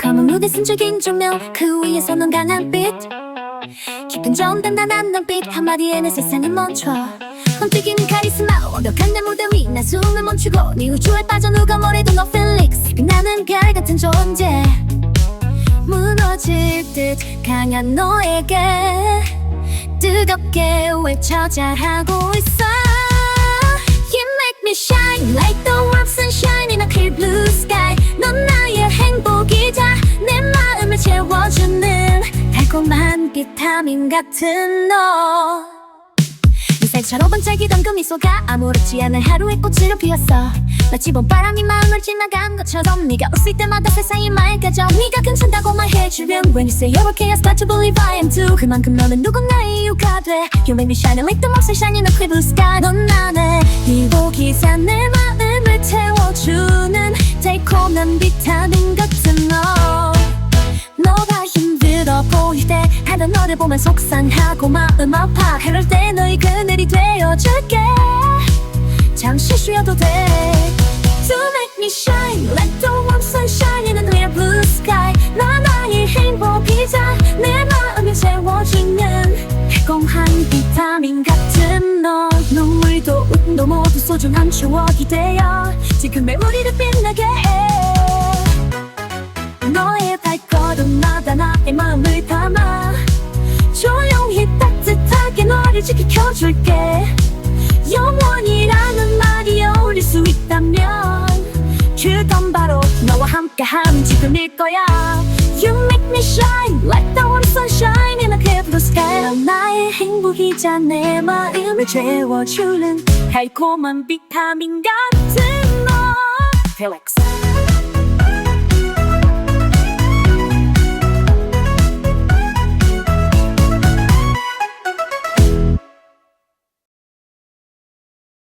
검은 무대 쓴적인 조명 그 위에서 넌 강한 빛 깊은 점 단단한 눈빛 한마디에 내 세상을 멈춰. 움직이는 카리스마 완벽한 내 무대 위난 숨을 멈추고 네 우주에 빠져 누가 뭐래도 너 필릭스 빛나는 별 같은 존재. 무너질 듯 강한 너에게 뜨겁게 외쳐 잘하고 있어 like the warm sunshine in a clear blue sky 넌 나의 행복이자 내 마음을 채워주는 달콤한 비타민 같은 너 햇살처럼 반짝이던 그 미소가 아무렇지 않은 하루의 꽃으로 피었어 마치 봄바람이 마음을 지나간 것처럼 네가 웃을 때마다 세상이 맑아져 네가 괜찮다고 말해주면 When you say you're okay I start to believe I am too 그만큼 너는 누구나의 이유가 돼 You make me shine like the moon sunshine in a clear blue sky 넌 나의 일복이자 내 달콤한 비타민 같은 너. 너가 힘들어 보일 때 하던 너를 보면 속상하고 마음 아파. 그럴 때 너의 그늘이 되어줄게. 잠시 쉬어도 돼. To make me shine. Like the warm sunshine in a clear blue sky. 나 나의 행복이자 내 마음을 채워주는 달콤한 비타민 같은 너. 눈물도 웃음도 모두 소중한 추억이 되어 지금의 우리를 빛나게 해 나의 마음을 담아. 조용히 따뜻하게 너를 지켜줄게. 영원이라는 말이 어울릴 수 있다면 그건 바로 너와 함께하는 지금일 거야. You make me shine like the warm sunshine in a clear blue sky. 넌 나의 행복이자 내 마음을 채워주는 달콤한 비타민 같은 너 Felix